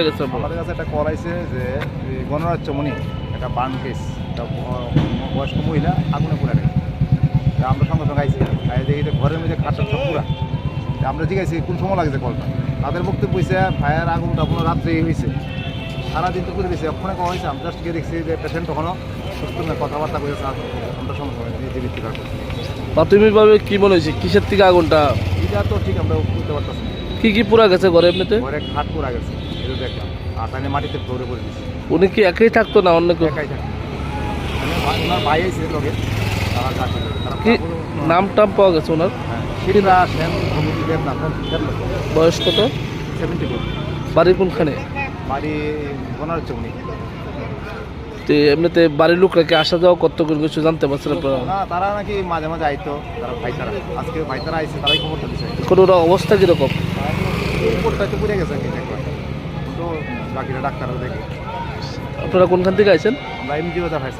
পেয়ে গেছেন আমাদের কাছে একটা কল আইছে যে গণরাজ্য মণি একটা বার্ন কেস একটা বয়স্ক মহিলা আগুনে পুরা গেছে। আমরা সঙ্গে সঙ্গে আইছি। আই দেখি ঘরের মধ্যে খাটটা সব পুরা। আমরা জিজ্ঞাসি কোন সময় লাগছে কলটা তাদের বক্তব্য হয়েছে ফায়ার আগুনটা কোনো রাত্রে হয়েছে সারাদিন তো করে দিয়েছে ওখানে কখন হয়েছে আমরা জাস্ট গিয়ে দেখছি যে পেশেন্ট তখনও সুস্থ না কথাবার্তা করেছে আমরা সঙ্গে সঙ্গে জীবিত প্রাথমিকভাবে কি মনে হয়েছে? কিসের থেকে আগুনটা? এটা তো ঠিক আমরা বুঝতে পারতেছি না। কি কি পুরা গেছে ঘরে এমনিতে? ঘরে খাট পুরা গেছে। এটা দেখলাম। আর তাহলে মাটিতে দিয়েছি উনি কি একাই থাকতো না অন্য কেউ? একাই থাকে মানে ভাই- ওনার ভাই এসে লোকে তারা কাজ কি নাম টাম পাওয়া গেছে ওনার? হ্যাঁ সেন বয়স কত? সেভেন্টি ফোর বাড়ি কোনখানে? বাড়ি গোনার চৌনি। তো এমনিতে বাড়ির লোকরা কি আসা যাওয়া কত করে কিছু জানতে পারছেন আপনারা? না তারা নাকি মাঝে মাঝে আইতো তারা ভাই তারা। আজকে ভাই তারা আইছে তারাই দিছে। এখন ওরা অবস্থা কীরকম? উপরটা তো পুড়ে গেছে কিন্তু বাকিটা ডাক্তাররা দেখে। আপনারা কোনখান থেকে আছেন আমরা এমজি বাজার হাই